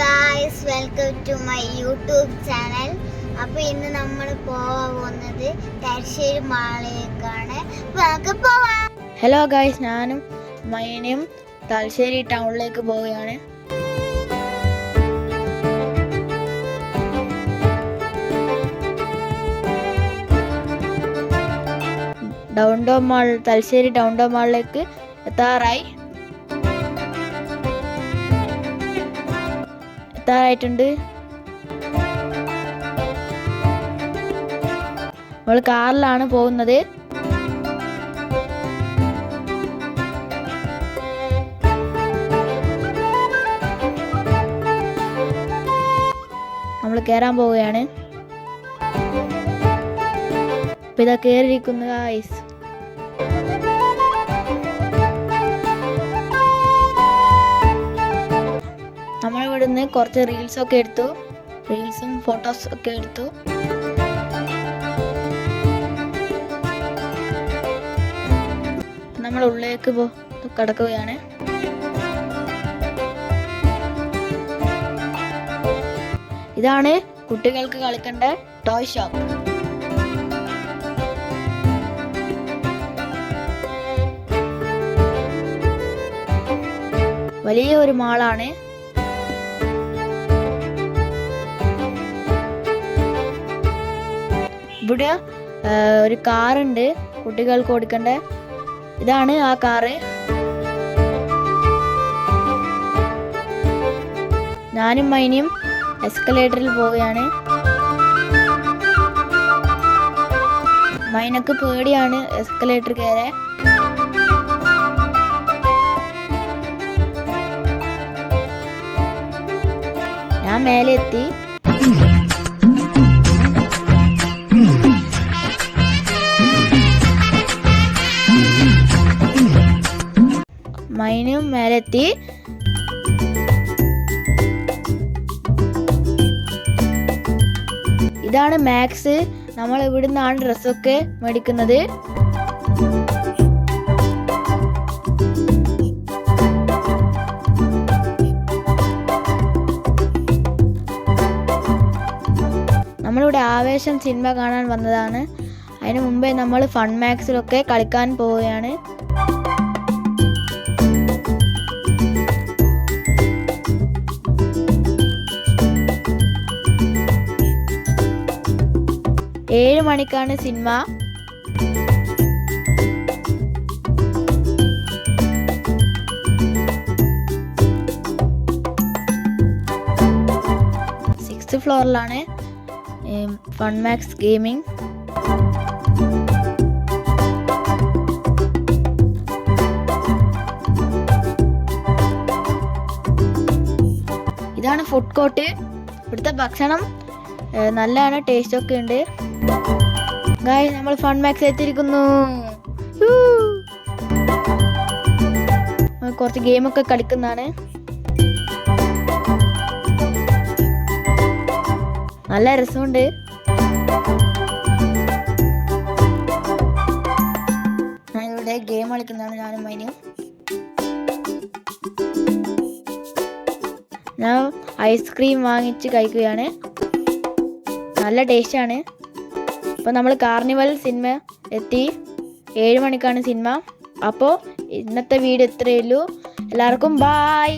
Guys welcome to my YouTube channel അപ്പോൾ ഇന്ന് നമ്മൾ പോവാൻ പോകുന്നത് തലശ്ശേരി മാളിലേക്കാണ്. നമുക്ക് പോവാം. ഹലോ ഗായ്സ് ഞാനും മൈനയും തലശ്ശേരി ടൗണിലേക്ക് പോവുകയാണ്. Down town mall Thalassery down town മാളിലേക്ക് എത്താറായി. എത്താറായിട്ടുണ്ട് നമ്മൾ കാറിലാണ് പോകുന്നത്. നമ്മൾ കയറാൻ പോവുകയാണ്. ഇപ്പൊ ഇതാ കയറിയിരിക്കുന്നു ഗായ്സ് കുറച്ച് റീൽസൊക്കെ എടുത്തു. റീൽസും ഫോട്ടോസ് ഒക്കെ എടുത്തു. നമ്മൾ ഉള്ളിലേക്ക് പോ കടക്കുകയാണ്. ഇതാണ് കുട്ടികൾക്ക് കളിക്കേണ്ട ടോയ് ഷോപ്പ് വലിയ ഒരു മാളാണ് ഇവിടെ ഒരു കാറുണ്ട്. കുട്ടികൾക്ക് കൊടുക്കേണ്ട? ഇതാണ് ആ കാറ്. ഞാനും മൈനിയും എസ്കലേറ്ററിൽ പോവുകയാണ്. മൈനക്ക് പേടിയാണ് എസ്കലേറ്റർ കയറാൻ. ഞാൻ മേലെ എത്തി മൈനും മേലെത്തി. ഇതാണ് മാക്സ് നമ്മൾ ഇവിടുന്നാണ് ഡ്രസ്സൊക്കെ മേടിക്കുന്നത്. നമ്മളിവിടെ ആവേശം സിനിമ കാണാൻ വന്നതാണ്. അതിനു മുമ്പേ നമ്മൾ ഫൺ മാക്സിലൊക്കെ കളിക്കാൻ പോവുകയാണ്. ഏഴ് മണിക്കാണ് സിനിമ. സിക്സ്ത് ഫ്ലോറിലാണ് ഫൺ മാക്സ് ഗെയിമിംഗ് ഇതാണ് ഫുഡ് കോർട്ട് ഇവിടുത്തെ ഭക്ഷണം നല്ലതാണ് ടേസ്റ്റ് ഒക്കെ ഉണ്ട്. ഗായ് നമ്മൾ ഫൺ മാക്സ് എത്തിയിരിക്കുന്നു. കുറച്ച് ഗെയിമൊക്കെ കളിക്കുന്നതാണ്. നല്ല രസമുണ്ട്. ഞാനിവിടെ ഗെയിം കളിക്കുന്നതാണ് ഞാനും മൈനും. ഞാൻ ഐസ്ക്രീം വാങ്ങിച്ച് കഴിക്കുകയാണ്. നല്ല ടേസ്റ്റാണ് അപ്പോൾ നമ്മൾ കാർണിവൽ സിനിമ എത്തി. ഏഴ് മണിക്കാണ് സിനിമ. അപ്പോൾ ഇന്നത്തെ വീഡിയോ ഇത്രയേ ഉള്ളൂ. എല്ലാവർക്കും ബായ്